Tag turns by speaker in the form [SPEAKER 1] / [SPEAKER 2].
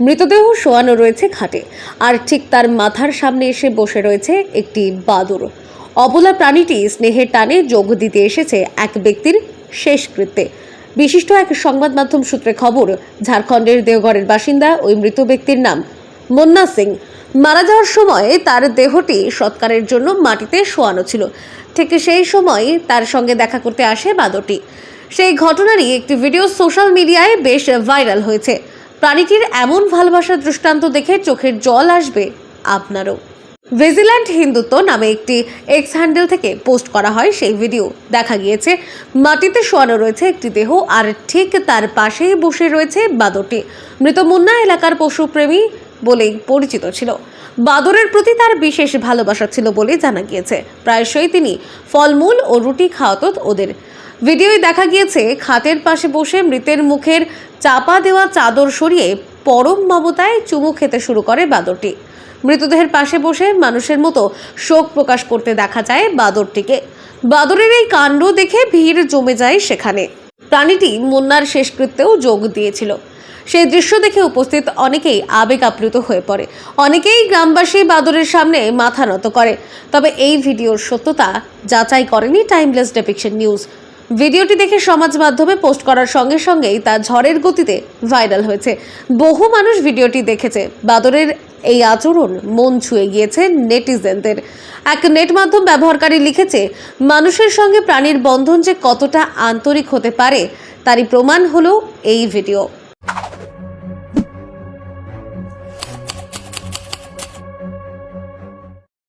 [SPEAKER 1] মৃতদেহ শোয়ানো রয়েছে খাটে। আর ঠিক তার মাথার সামনে এসে বসে রয়েছে একটি বাদুর। অবলা প্রাণীটি স্নেহের টানে যোগ দিতে এসেছে এক ব্যক্তির শেষকৃত্যে। বিশিষ্ট এক সংবাদ মাধ্যম সূত্রে খবর, ঝাড়খণ্ডের দেওঘরের বাসিন্দা ওই মৃত ব্যক্তির নাম মুন্না সিং। মারা যাওয়ার সময় তার দেহটি সৎকারের জন্য মাটিতে শোয়ানো ছিল। ঠিক সেই সময় তার সঙ্গে দেখা করতে আসে বাদরটি। সেই ঘটনারই একটি ভিডিও সোশ্যাল মিডিয়ায় বেশ ভাইরাল হয়েছে। প্রাণীটির এমন ভালোবাসার দৃষ্টান্ত দেখে চোখের জল আসবে আপনারও। ভিজিল্যান্ট হিন্দুত্ব নামে একটি এক্স হ্যান্ডেল থেকে পোস্ট করা হয় সেই ভিডিও। দেখা গিয়েছে, মাটিতে শোয়ানো রয়েছে একটি দেহ, আর ঠিক তার পাশেই বসে রয়েছে বাদরটি। মৃত মুন্না এলাকার পশুপ্রেমী বলেই পরিচিত ছিল। বাদরের প্রতি তার বিশেষ ভালোবাসা ছিল বলে জানা গিয়েছে। প্রায়শই তিনি ফলমূল ও রুটি খাওয়াত ওদের। ভিডিওয় দেখা গিয়েছে খাতের পাশে বসে মৃতের মুখের চাপা দেওয়া চাদর সরিয়ে পরম মমতায় চুমু খেতে শুরু করে বাদরটি। মৃতদেহের পাশে বসে মানুষের মতো শোক প্রকাশ করতে দেখা যায় বাদরটিকে। বাদরের এই কাণ্ড দেখে ভিড় জমে যায় সেখানে। প্রাণীটি মুন্নার শেষকৃত্যেও যোগ দিয়েছিল। সেই দৃশ্য দেখে উপস্থিত অনেকেই আবেগ আপ্লুত হয়ে পড়ে। অনেকেই গ্রামবাসী বাদরের সামনে মাথা নত করে। তবে এই ভিডিওর সত্যতা যাচাই করেনি টাইমলেস ডেপিকশন নিউজ ভিডিওটি দেখে সমাজ মাধ্যমে পোস্ট করার সঙ্গে সঙ্গেই তা ঝড়ের গতিতে ভাইরাল হয়েছে। বহু মানুষ ভিডিওটি দেখেছে। বাদরের এই আচরণ মন ছুঁয়ে গিয়েছে নেটিজেনদের। এক নেট মাধ্যম ব্যবহারকারী লিখেছে, মানুষের সঙ্গে প্রাণীর বন্ধন যে কতটা আন্তরিক হতে পারে, তারই প্রমাণ হলো এই ভিডিও।